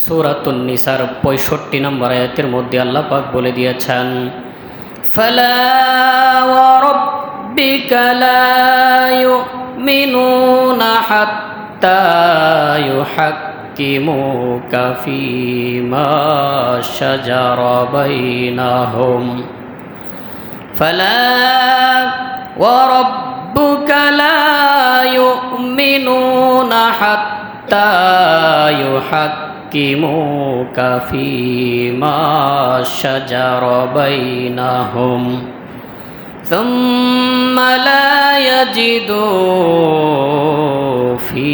সুরাতুন নিসার পঁয়ষট্টি নম্বর আয়াতের মধ্যে আল্লাহ পাক বলে দিয়েছেন فلا وربك لا يؤمنون حتى يحكموك فيما شجر بينهم فلا وربك لا يؤمنون حتى يحكموك فيما شجر بينهم ثم لا يجدوا في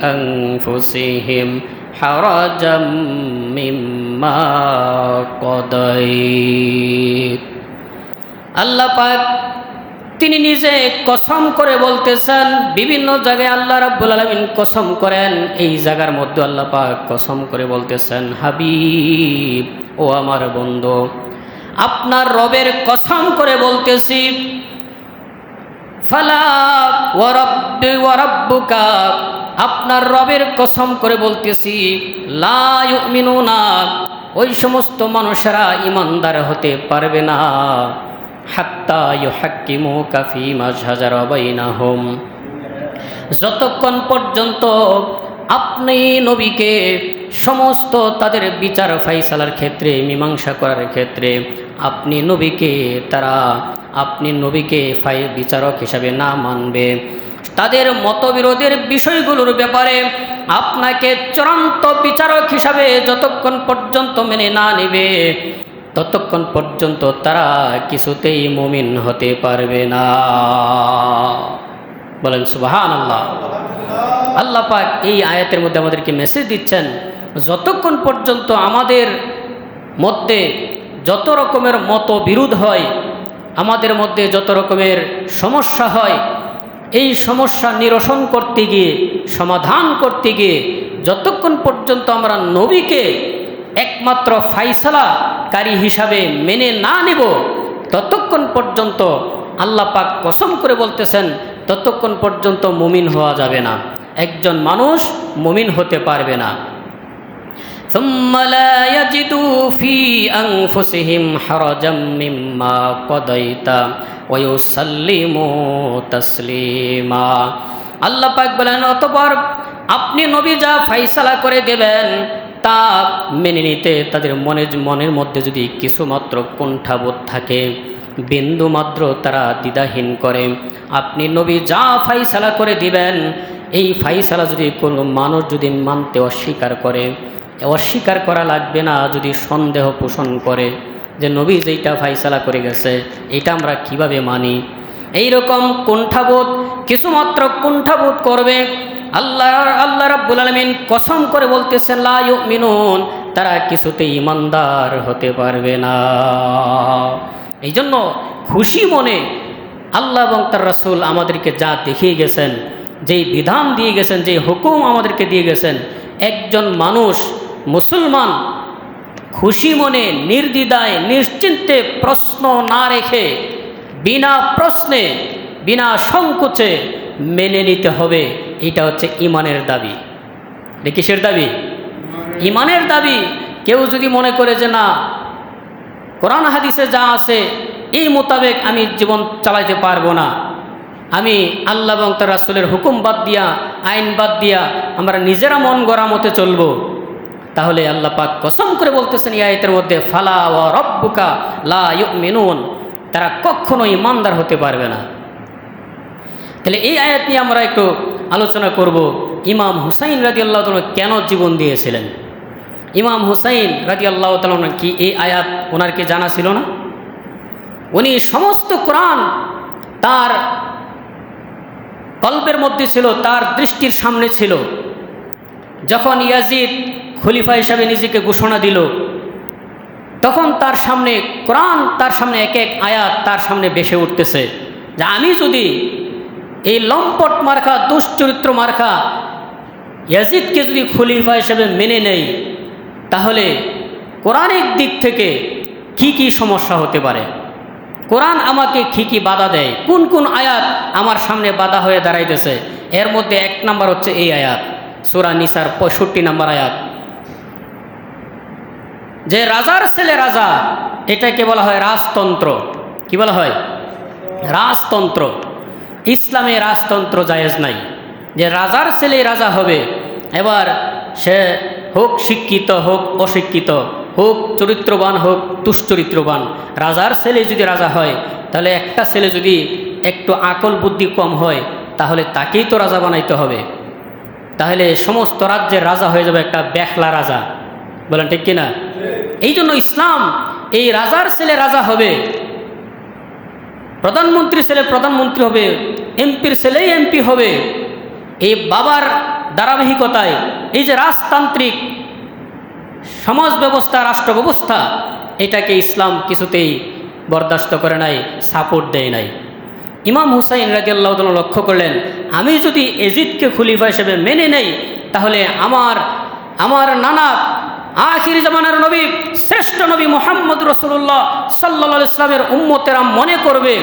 أنفسهم حرجا مما قضيت আল্লাহ পাক তিনি নিজে কসম করে বলতেছেন, বিভিন্ন জায়গায় আল্লাহ রাব্বুল আলমিন কসম করেন, এই জায়গার মধ্যে আল্লাহ পাক কসম করে বলতেছেন, হাবিব, ও আমার বন্ধু, আপনার রবের কসম করে বলতেছি, ফালা ওয়ারাব্বি ওয়ারাব্বুকা আপনার রবের কসম করে বলতেছি, লা ইউমিনুনা, ওই সমস্ত মানুষেরা ইমানদার হতে পারবে না। কাফি যতক্ষণ পর্যন্ত আপনি নবীকে সমস্ত তাদের বিচার ফাইসালার ক্ষেত্রে, মীমাংসা করার ক্ষেত্রে, আপনি নবীকে তারা, আপনি নবীকে ফাই বিচারক হিসাবে না মানবে। তাদের মতবিরোধের বিষয়গুলোর ব্যাপারে আপনাকে চূড়ান্ত বিচারক হিসাবে যতক্ষণ পর্যন্ত মেনে না নেবে ততক্ষণ পর্যন্ত তারা কিছুতেই মুমিন হতে পারবে না। বলেন সুবাহান আল্লাহ আল্লাহ পাক এই আয়াতের মধ্যে আমাদেরকে মেসেজ দিচ্ছেন, যতক্ষণ পর্যন্ত আমাদের মধ্যে যত রকমের মত বিরোধ হয়, আমাদের মধ্যে যত রকমের সমস্যা হয়, এই সমস্যা নিরসন করতে গিয়ে, সমাধান করতে গিয়ে, যতক্ষণ পর্যন্ত আমরা নবীকে একমাত্র ফাইসলাকারী হিসাবে মেনে না নিব ততক্ষণ পর্যন্ত আল্লাহ পাক কসম করে বলতেছেন ততক্ষণ পর্যন্ত মুমিন হওয়া যাবে না একজন মানুষ মুমিন হতে পারবে না ثم لا يجدوا في أنفسهم حرجا مما قضيت ويسلموا تسليما আল্লাহ পাক বলেন অতপর আপনি নবী যা ফাইসালা করে দেবেন তা মেনে নিতে তাদের মনে মনের মধ্যে যদি কিছুমাত্র কুণ্ঠাবোধ থাকে বিন্দু মাত্র তারা দ্বিধাহীন করে। আপনি নবী যা ফাইসালা করে দিবেন, এই ফাইসালা যদি কোনো মানুষ যদি মানতে অস্বীকার করে, অস্বীকার করা লাগবে না যদি সন্দেহ পোষণ করে যে নবী যেইটা ফাইসালা করে গেছে, এটা আমরা কীভাবে মানি? এই রকম কুণ্ঠাবোধ, কিছুমাত্র কুণ্ঠাবোধ করবে আল্লাহ আল্লাহ রাব্বুল আলমিন কসম করে বলতেছে লা মিনুন তারা কিছুতে ইমানদার হতে পারবে না। এই জন্য খুশি মনে আল্লাহ এবং তার রাসুল আমাদেরকে যা দেখিয়ে গেছেন, যেই বিধান দিয়ে গেছেন, যেই হুকুম আমাদেরকে দিয়ে গেছেন, একজন মানুষ মুসলমান খুশি মনে, নির্দ্বিধায়, নিশ্চিন্তে প্রশ্ন না রেখে, বিনা প্রশ্নে, বিনা সংকোচে মেনে নিতে হবে। এটা হচ্ছে ইমানের দাবি। এটা কিসের দাবি? ইমানের দাবি। কেউ যদি মনে করে যে না, কোরআন হাদিসে যা আছে, এই মোতাবেক আমি জীবন চালাইতে পারব না। আমি আল্লাহ এবং তার রাসুলের হুকুম বাদ দিয়া, আইন বাদ দিয়া আমরা নিজেরা মন গড়া মতে চলবো। তাহলে আল্লাহ পাক কসম করে বলতেছেন এই আয়তের মধ্যে, ফালা ও রব্বুকা লা মেনুন তারা কখনো ইমানদার হতে পারবে না। তাহলে এই আয়াত নিয়ে আমরা একটু আলোচনা করব, ইমাম হুসাইন রাজি আল্লাহ কেন জীবন দিয়েছিলেন? ইমাম হুসাইন রাজি আল্লাহ কি এই আয়াত ওনার কি জানা ছিল না? উনি সমস্ত কোরআন তার কল্পের মধ্যে ছিল, তার দৃষ্টির সামনে ছিল। যখন ইয়াজিদ খলিফা হিসাবে নিজেকে ঘোষণা দিল, তখন তার সামনে কোরআন তার সামনে এক এক আয়াত তার সামনে বেসে উঠতেছে যে আমি যদি এই লম্পট মার্খা দুশ্চরিত্র মার্খা ইয়াজিদকে যদি খলিফা হিসেবে মেনে নেই, তাহলে কোরআনের দিক থেকে কি কি সমস্যা হতে পারে? কোরআন আমাকে কী কী বাধা দেয়? কোন কোন আয়াত আমার সামনে বাধা হয়ে দাঁড়াইতেছে? এর মধ্যে এক নাম্বার হচ্ছে এই আয়াত, সুরা নিসার পঁয়ষট্টি নাম্বার আয়াত। যে রাজার ছেলে রাজা, এটাকে বলা হয় রাজতন্ত্র। কি বলা হয়? রাজতন্ত্র। ইসলামে রাজতন্ত্র জায়েজ নাই। যে রাজার ছেলে রাজা হবে এবার সে হোক শিক্ষিত হোক অশিক্ষিত হোক চরিত্রবান হোক দুশ্চরিত্রবান রাজার ছেলে যদি রাজা হয় তাহলে একটা ছেলে যদি একটু আকল বুদ্ধি কম হয় তাহলে তাকেই তো রাজা বানাইতে হবে। তাহলে সমস্ত রাজ্যের রাজা হয়ে যাবে একটা বেখলা রাজা। বলেন ঠিক কিনা? এই জন্য ইসলাম এই রাজার ছেলে রাজা হবে। প্রধানমন্ত্রী ছেলে প্রধানমন্ত্রী হবে, এমপির ছেলেই এমপি হবে। এই বাবার ধারাবাহিকতায় এই যে রাজতান্ত্রিক সমাজ ব্যবস্থা, রাষ্ট্র ব্যবস্থা, এটাকে ইসলাম কিছুতেই বরদাস্ত করে নাই, সাপোর্ট দেয় নাই। ইমাম হুসাইন রাজিয়াল্লাহ লক্ষ্য করলেন, আমি যদি এজিদকে খলিফা হিসেবে মেনে নেই, তাহলে আমার আমার নানা আখির জামানার নবী, শ্রেষ্ঠ নবী মোহাম্মদ রসুল্লাহ সাল্লা ইসলামের উম্মতেরা মনে করবে,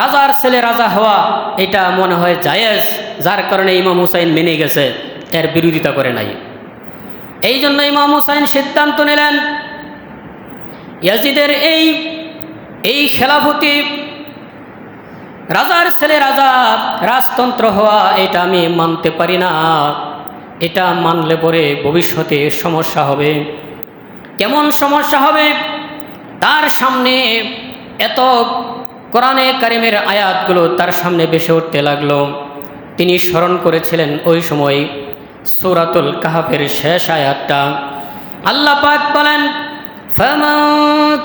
রাজার ছেলে রাজা হওয়া এটা মনে হয় জায়েজ, যার কারণে ইমাম হুসাইন মেনে গেছে, এর বিরোধিতা করে নাই। এই জন্য ইমাম হুসাইন সিদ্ধান্ত নিলেন, ইয়াজিদের এই এই খেলাফতি, রাজার ছেলে রাজা, রাজতন্ত্র হওয়া এটা আমি মানতে পারি না। এটা মানলে পরে ভবিষ্যতে সমস্যা হবে কেমন সমস্যা হবে তার সামনে এত কোরআনে কারিমের আয়াতগুলো তার সামনে বেসে উঠতে লাগলো তিনি স্মরণ করেছিলেন ওই সময় সূরাতুল কাহাফের শেষ আয়াতটা আল্লাহ পাক বলেন فمن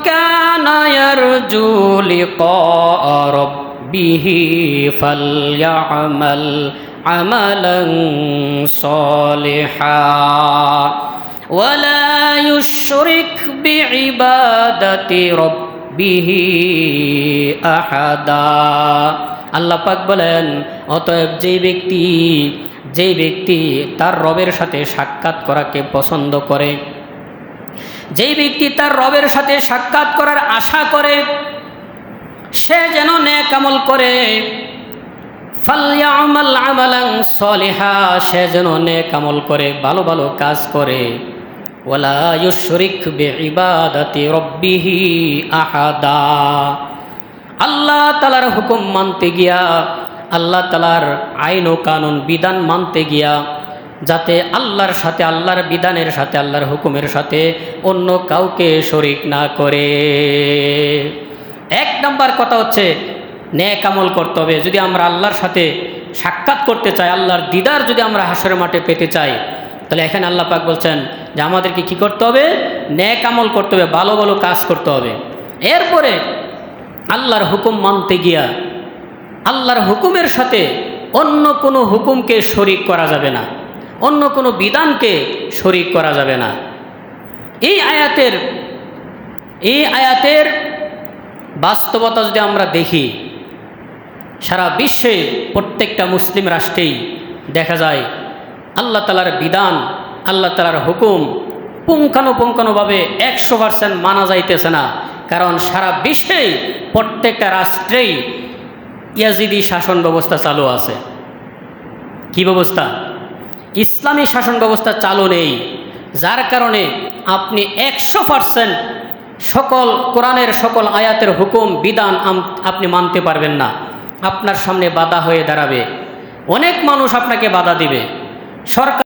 كان يرجو لقاء ربه فليعمل عملا صالحا ولا يشرك بعبادة ربه أحدا আল্লাহ পাক বলেন অতএব যেই ব্যক্তি যেই ব্যক্তি তার রবের সাথে সাক্ষাৎ করাকে পছন্দ করে যেই ব্যক্তি তার রবের সাথে সাক্ষাৎ করার আশা করে সে যেন নেক আমল করে ফাল্যামাল আমালাং সলিহা, সে যেন নেক আমল করে, ভালো ভালো কাজ করে। ওয়ালা ইউশরিক বিইবাদাতি রব্বিহি আহাদা। আল্লাহ তালার হুকুম মানতে গিয়া, আল্লাহ তালার আইন ও কানুন বিধান মানতে গিয়া, যাতে আল্লাহর সাথে, আল্লাহর বিধানের সাথে, আল্লাহর হুকুমের সাথে অন্য কাউকে শরিক না করে। এক নাম্বার কথা হচ্ছে ন্যাক আমল করতে হবে। যদি আমরা আল্লাহর সাথে সাক্ষাৎ করতে চাই, আল্লাহর দিদার যদি আমরা হাসরের মাঠে পেতে চাই, তাহলে এখানে আল্লাহ পাক বলছেন যে আমাদেরকে কি করতে হবে? ন্যাক আমল করতে হবে, ভালো ভালো কাজ করতে হবে। এরপরে আল্লাহর হুকুম মানতে গিয়া আল্লাহর হুকুমের সাথে অন্য কোনো হুকুমকে শরিক করা যাবে না, অন্য কোনো বিধানকে শরিক করা যাবে না। এই আয়াতের এই আয়াতের বাস্তবতা যদি আমরা দেখি সারা বিশ্বে প্রত্যেকটা মুসলিম রাষ্ট্রেই দেখা যায় আল্লাহ তালার বিধান, আল্লাহ তালার হুকুম পুঙ্খানুপুঙ্খানুভাবে একশো পার্সেন্ট মানা যাইতেছে না। কারণ সারা বিশ্বেই প্রত্যেকটা রাষ্ট্রেই ইয়াজিদি শাসন ব্যবস্থা চালু আছে। কি ব্যবস্থা? ইসলামী শাসন ব্যবস্থা চালু নেই। যার কারণে আপনি একশো পার্সেন্ট সকল কোরআনের সকল আয়াতের হুকুম, বিধান আপনি মানতে পারবেন না। আপনার সামনে বাধা হয়ে দাঁড়াবে। অনেক মানুষ আপনাকে বাধা দিবে। সরকার